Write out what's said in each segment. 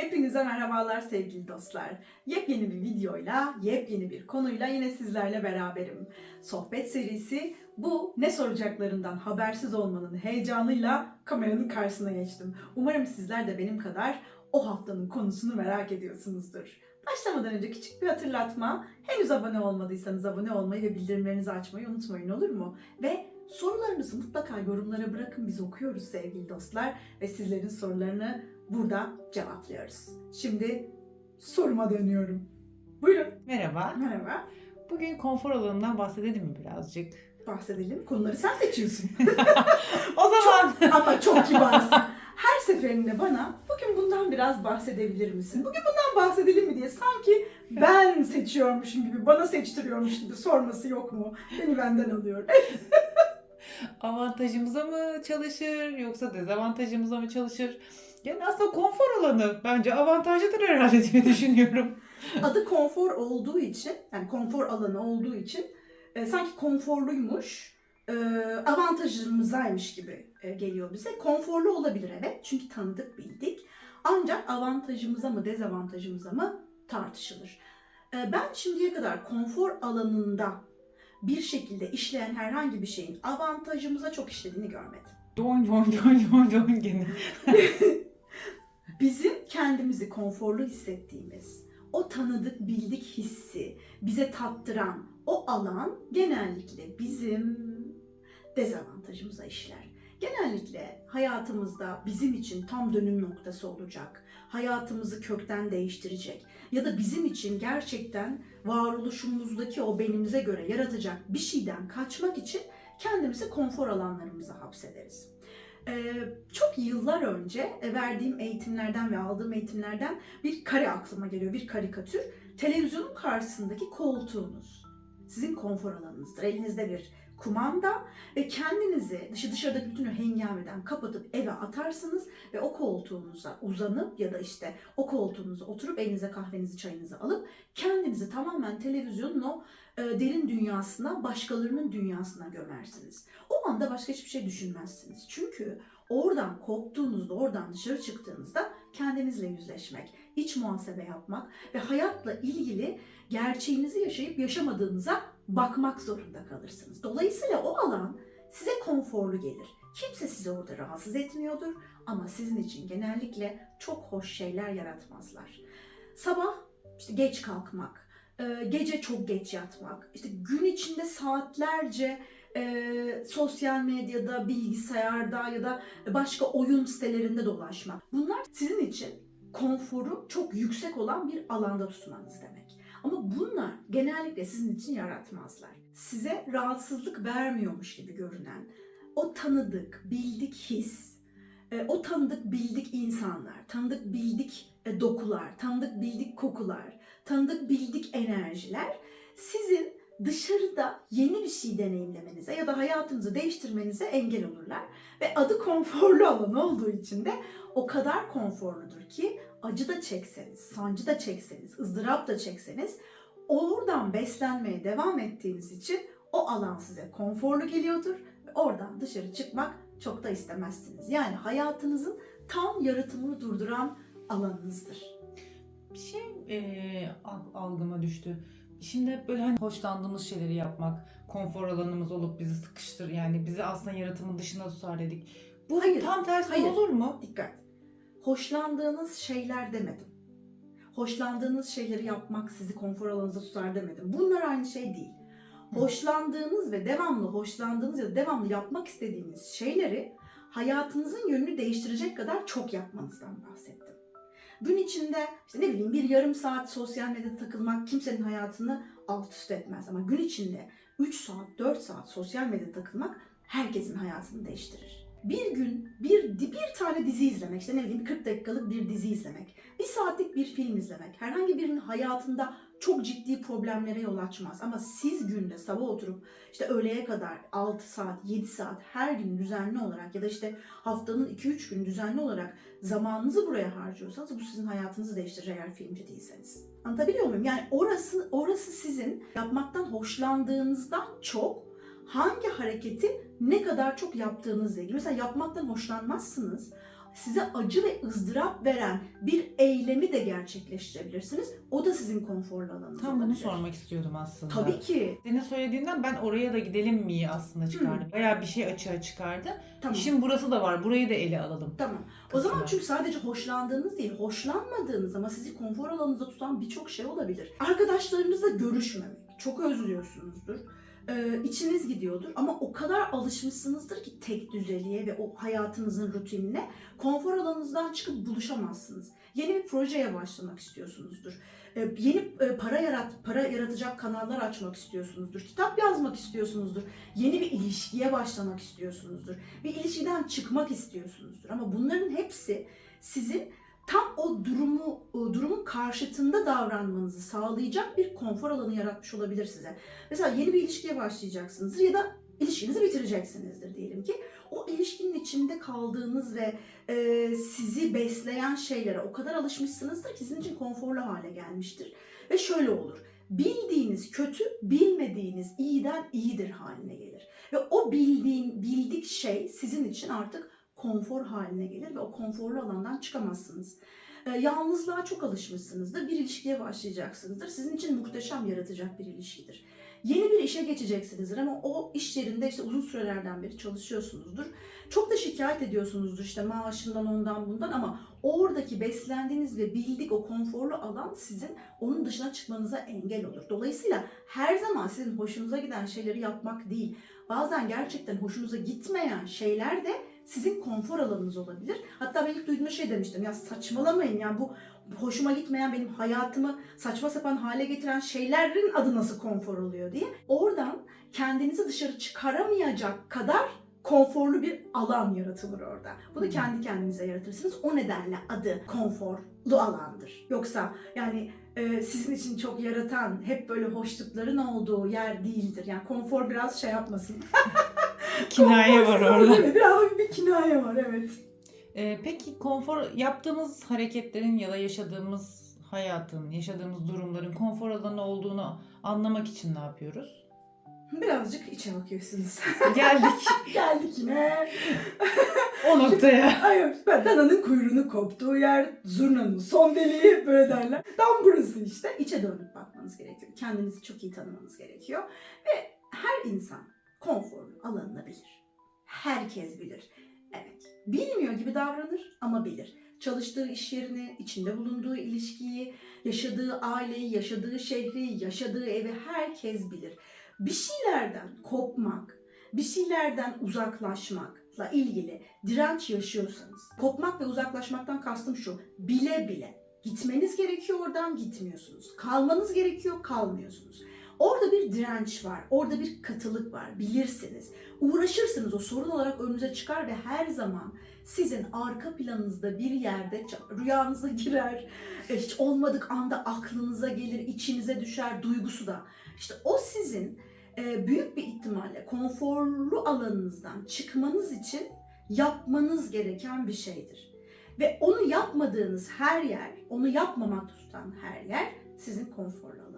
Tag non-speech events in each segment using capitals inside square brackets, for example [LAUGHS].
Hepinize merhabalar sevgili dostlar. Yepyeni bir videoyla, yepyeni bir konuyla yine sizlerle beraberim. Sohbet serisi bu ne soracaklarından habersiz olmanın heyecanıyla kameranın karşısına geçtim. Umarım sizler de benim kadar o haftanın konusunu merak ediyorsunuzdur. Başlamadan önce küçük bir hatırlatma. Henüz abone olmadıysanız abone olmayı ve bildirimlerinizi açmayı unutmayın olur mu? Ve sorularınızı mutlaka yorumlara bırakın biz okuyoruz sevgili dostlar ve sizlerin sorularını burada cevaplıyoruz. Şimdi soruma dönüyorum. Buyurun. Merhaba. Merhaba. Bugün konfor alanından bahsedelim mi birazcık? Bahsedelim. Konuları sen seçiyorsun. [LAUGHS] O zaman Ama çok kibarsın. Her seferinde bana bugün bundan biraz bahsedebilir misin? Bugün bundan bahsedelim mi diye sanki ben seçiyormuşum gibi, bana seçtiriyormuş gibi sorması yok mu? Beni benden alıyor. [LAUGHS] avantajımıza mı çalışır yoksa dezavantajımıza mı çalışır? Yani aslında konfor alanı bence avantajlıdır herhalde diye düşünüyorum. [LAUGHS] Adı konfor olduğu için, yani konfor alanı olduğu için e, sanki konforluymuş, e, avantajımızaymış gibi e, geliyor bize. Konforlu olabilir evet çünkü tanıdık bildik. Ancak avantajımıza mı dezavantajımıza mı tartışılır. E, ben şimdiye kadar konfor alanında bir şekilde işleyen herhangi bir şeyin avantajımıza çok işlediğini görmedim. Doyn doyn doyn doyn doyn gene. [LAUGHS] bizim kendimizi konforlu hissettiğimiz, o tanıdık bildik hissi bize tattıran o alan genellikle bizim dezavantajımıza işler. Genellikle hayatımızda bizim için tam dönüm noktası olacak, hayatımızı kökten değiştirecek ya da bizim için gerçekten varoluşumuzdaki o benimize göre yaratacak bir şeyden kaçmak için kendimizi konfor alanlarımıza hapsederiz. Ee, çok yıllar önce e, verdiğim eğitimlerden ve aldığım eğitimlerden bir kare aklıma geliyor, bir karikatür. Televizyonun karşısındaki koltuğunuz sizin konfor alanınızdır. Elinizde bir kumanda ve kendinizi dışı dışarıdaki bütün o hengameden kapatıp eve atarsınız ve o koltuğunuza uzanıp ya da işte o koltuğunuza oturup elinize kahvenizi çayınızı alıp kendinizi tamamen televizyonun o derin dünyasına, başkalarının dünyasına gömersiniz. O anda başka hiçbir şey düşünmezsiniz. Çünkü oradan koptuğunuzda, oradan dışarı çıktığınızda kendinizle yüzleşmek, iç muhasebe yapmak ve hayatla ilgili gerçeğinizi yaşayıp yaşamadığınıza bakmak zorunda kalırsınız. Dolayısıyla o alan size konforlu gelir. Kimse sizi orada rahatsız etmiyordur ama sizin için genellikle çok hoş şeyler yaratmazlar. Sabah işte geç kalkmak, e, gece çok geç yatmak, işte gün içinde saatlerce e, sosyal medyada, bilgisayarda ya da başka oyun sitelerinde dolaşmak. Bunlar sizin için konforu çok yüksek olan bir alanda tutmanız demek. Ama bunlar genellikle sizin için yaratmazlar. Size rahatsızlık vermiyormuş gibi görünen o tanıdık, bildik his, e, o tanıdık bildik insanlar, tanıdık bildik e, dokular, tanıdık bildik kokular, tanıdık bildik enerjiler sizin dışarıda yeni bir şey deneyimlemenize ya da hayatınızı değiştirmenize engel olurlar. Ve adı konforlu alan olduğu için de o kadar konforludur ki acı da çekseniz, sancı da çekseniz, ızdırap da çekseniz oradan beslenmeye devam ettiğiniz için o alan size konforlu geliyordur ve oradan dışarı çıkmak çok da istemezsiniz. Yani hayatınızın tam yaratımını durduran alanınızdır. Bir şey al- algıma düştü. Şimdi hep böyle hani hoşlandığımız şeyleri yapmak, konfor alanımız olup bizi sıkıştır yani bizi aslında yaratımın dışına tutar dedik. Bu Hayır, tam tersi hayır. olur mu? Dikkat. Hoşlandığınız şeyler demedim. Hoşlandığınız şeyleri yapmak sizi konfor alanınıza tutar demedim. Bunlar aynı şey değil. Hoşlandığınız ve devamlı hoşlandığınız ya da devamlı yapmak istediğiniz şeyleri hayatınızın yönünü değiştirecek kadar çok yapmanızdan bahsettim. Gün içinde işte ne bileyim bir yarım saat sosyal medyada takılmak kimsenin hayatını alt üst etmez. Ama gün içinde 3 saat, 4 saat sosyal medyada takılmak herkesin hayatını değiştirir. Bir gün bir, bir tane dizi izlemek, işte ne bileyim 40 dakikalık bir dizi izlemek, bir saatlik bir film izlemek, herhangi birinin hayatında çok ciddi problemlere yol açmaz. Ama siz günde sabah oturup işte öğleye kadar 6 saat, 7 saat her gün düzenli olarak ya da işte haftanın 2-3 gün düzenli olarak zamanınızı buraya harcıyorsanız bu sizin hayatınızı değiştirir eğer filmci değilseniz. Anlatabiliyor muyum? Yani orası orası sizin yapmaktan hoşlandığınızdan çok hangi hareketi ne kadar çok yaptığınızla ilgili. Mesela yapmaktan hoşlanmazsınız size acı ve ızdırap veren bir eylemi de gerçekleştirebilirsiniz. O da sizin konforlu alanınız Tam bunu olabilir. sormak istiyordum aslında. Tabii ki. Senin söylediğinden ben oraya da gidelim mi aslında çıkardı. Bayağı bir şey açığa çıkardı. Tamam. İşin burası da var. Burayı da ele alalım. Tamam. O kısmı. zaman çünkü sadece hoşlandığınız değil, hoşlanmadığınız ama sizi konfor alanınızda tutan birçok şey olabilir. Arkadaşlarınızla görüşmemek. Çok özlüyorsunuzdur. Ee, içiniz gidiyordur ama o kadar alışmışsınızdır ki tek düzeliğe ve o hayatınızın rutinine konfor alanınızdan çıkıp buluşamazsınız. Yeni bir projeye başlamak istiyorsunuzdur. Ee, yeni e, para yarat para yaratacak kanallar açmak istiyorsunuzdur. Kitap yazmak istiyorsunuzdur. Yeni bir ilişkiye başlamak istiyorsunuzdur bir ilişkiden çıkmak istiyorsunuzdur. Ama bunların hepsi sizin tam o durumu o durumun karşıtında davranmanızı sağlayacak bir konfor alanı yaratmış olabilir size. Mesela yeni bir ilişkiye başlayacaksınızdır ya da ilişkinizi bitireceksinizdir diyelim ki. O ilişkinin içinde kaldığınız ve e, sizi besleyen şeylere o kadar alışmışsınızdır ki sizin için konforlu hale gelmiştir. Ve şöyle olur. Bildiğiniz kötü, bilmediğiniz iyiden iyidir haline gelir. Ve o bildiğin, bildik şey sizin için artık konfor haline gelir ve o konforlu alandan çıkamazsınız. Ee, yalnızlığa çok alışmışsınızdır. Bir ilişkiye başlayacaksınızdır. Sizin için muhteşem yaratacak bir ilişkidir. Yeni bir işe geçeceksinizdir ama o iş yerinde işte uzun sürelerden beri çalışıyorsunuzdur. Çok da şikayet ediyorsunuzdur işte maaşından ondan bundan ama oradaki beslendiğiniz ve bildik o konforlu alan sizin onun dışına çıkmanıza engel olur. Dolayısıyla her zaman sizin hoşunuza giden şeyleri yapmak değil, bazen gerçekten hoşunuza gitmeyen şeyler de sizin konfor alanınız olabilir. Hatta ben ilk duyduğumda şey demiştim ya saçmalamayın ya bu hoşuma gitmeyen benim hayatımı saçma sapan hale getiren şeylerin adı nasıl konfor oluyor diye. Oradan kendinizi dışarı çıkaramayacak kadar konforlu bir alan yaratılır orada. Bunu kendi kendinize yaratırsınız. O nedenle adı konforlu alandır. Yoksa yani e, sizin için çok yaratan, hep böyle hoşlukların olduğu yer değildir. Yani konfor biraz şey yapmasın. [LAUGHS] Kinaye var orada. mi? Biraz bir kinaye var evet. Ee, peki konfor yaptığımız hareketlerin ya da yaşadığımız hayatın, yaşadığımız durumların konfor alanı olduğunu anlamak için ne yapıyoruz? Birazcık içe bakıyorsunuz. [LAUGHS] Geldik [LAUGHS] Geldik yine. o noktaya. [LAUGHS] Hayır, ben dananın kuyruğunu koptuğu yer, zurnanın son deliği böyle derler. Tam burası işte. İçe dönüp bakmanız gerekiyor. Kendinizi çok iyi tanımanız gerekiyor. Ve her insan konforlu alanını bilir. Herkes bilir. Evet, bilmiyor gibi davranır ama bilir. Çalıştığı iş yerini, içinde bulunduğu ilişkiyi, yaşadığı aileyi, yaşadığı şehri, yaşadığı evi herkes bilir. Bir şeylerden kopmak, bir şeylerden uzaklaşmakla ilgili direnç yaşıyorsanız, kopmak ve uzaklaşmaktan kastım şu, bile bile gitmeniz gerekiyor oradan gitmiyorsunuz. Kalmanız gerekiyor kalmıyorsunuz. Orada bir direnç var, orada bir katılık var, bilirsiniz. Uğraşırsınız, o sorun olarak önünüze çıkar ve her zaman sizin arka planınızda bir yerde rüyanıza girer, e, hiç olmadık anda aklınıza gelir, içinize düşer, duygusu da. İşte o sizin e, büyük bir ihtimalle konforlu alanınızdan çıkmanız için yapmanız gereken bir şeydir. Ve onu yapmadığınız her yer, onu yapmamak tutan her yer sizin konforlu.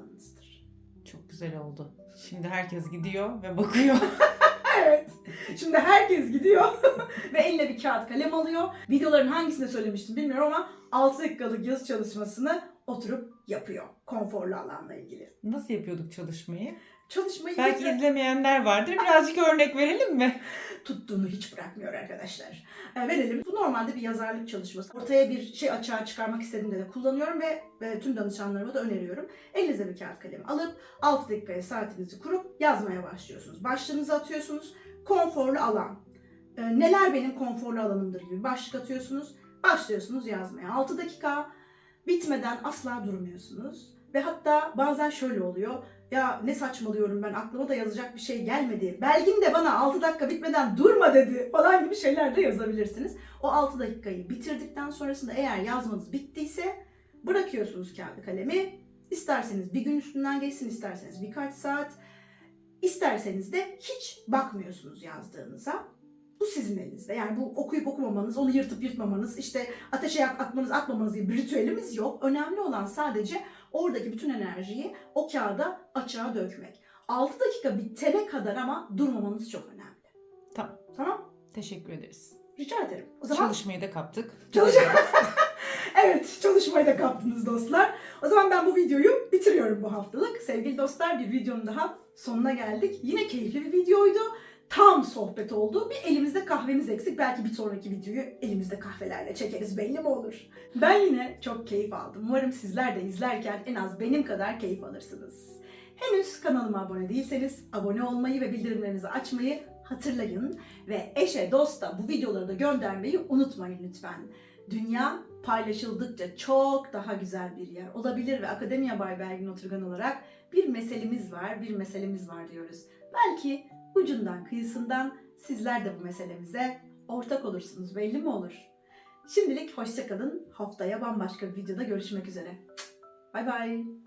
Çok güzel oldu. Şimdi herkes gidiyor ve bakıyor. [LAUGHS] Evet. Şimdi herkes gidiyor [LAUGHS] ve eline bir kağıt kalem alıyor. Videoların hangisinde söylemiştim bilmiyorum ama 6 dakikalık yazı çalışmasını oturup yapıyor. Konforlu alanla ilgili. Nasıl yapıyorduk çalışmayı? Çalışmayı Belki tekrar- izlemeyenler vardır. Birazcık örnek verelim mi? [LAUGHS] tuttuğunu hiç bırakmıyor arkadaşlar. E, verelim. Bu normalde bir yazarlık çalışması. Ortaya bir şey açığa çıkarmak istediğimde de kullanıyorum ve, ve tüm danışanlarıma da öneriyorum. Elinize bir kağıt kalem alıp 6 dakikaya saatinizi kurup yazmaya başlıyorsunuz. Başlığınızı atıyorsunuz. Konforlu alan. E, neler benim konforlu alanımdır gibi başlık atıyorsunuz. Başlıyorsunuz yazmaya. 6 dakika bitmeden asla durmuyorsunuz. Ve hatta bazen şöyle oluyor. Ya ne saçmalıyorum ben aklıma da yazacak bir şey gelmedi. Belgin de bana 6 dakika bitmeden durma dedi falan gibi şeyler de yazabilirsiniz. O 6 dakikayı bitirdikten sonrasında eğer yazmanız bittiyse bırakıyorsunuz kağıdı kalemi. İsterseniz bir gün üstünden geçsin, isterseniz birkaç saat, isterseniz de hiç bakmıyorsunuz yazdığınıza. Bu sizin elinizde. Yani bu okuyup okumamanız, onu yırtıp yırtmamanız, işte ateşe yak- atmanız atmamanız gibi bir ritüelimiz yok. Önemli olan sadece oradaki bütün enerjiyi o kağıda açığa dökmek. 6 dakika bitene kadar ama durmamanız çok önemli. Tamam. Tamam? Teşekkür ederiz. Rica ederim. O zaman Çalışmayı da kaptık. Çalış- [LAUGHS] evet çalışmayı da kaptınız dostlar. O zaman ben bu videoyu bitiriyorum bu haftalık. Sevgili dostlar bir videonun daha sonuna geldik. Yine keyifli bir videoydu. Tam sohbet oldu. Bir elimizde kahvemiz eksik. Belki bir sonraki videoyu elimizde kahvelerle çekeriz belli mi olur? Ben yine çok keyif aldım. Umarım sizler de izlerken en az benim kadar keyif alırsınız. Henüz kanalıma abone değilseniz abone olmayı ve bildirimlerinizi açmayı hatırlayın. Ve eşe, dosta bu videoları da göndermeyi unutmayın lütfen. Dünya paylaşıldıkça çok daha güzel bir yer olabilir ve Akademiya Bay Belgin Oturgan olarak bir meselemiz var, bir meselemiz var diyoruz. Belki ucundan kıyısından sizler de bu meselemize ortak olursunuz belli mi olur? Şimdilik hoşçakalın. Haftaya bambaşka bir videoda görüşmek üzere. Bay bay.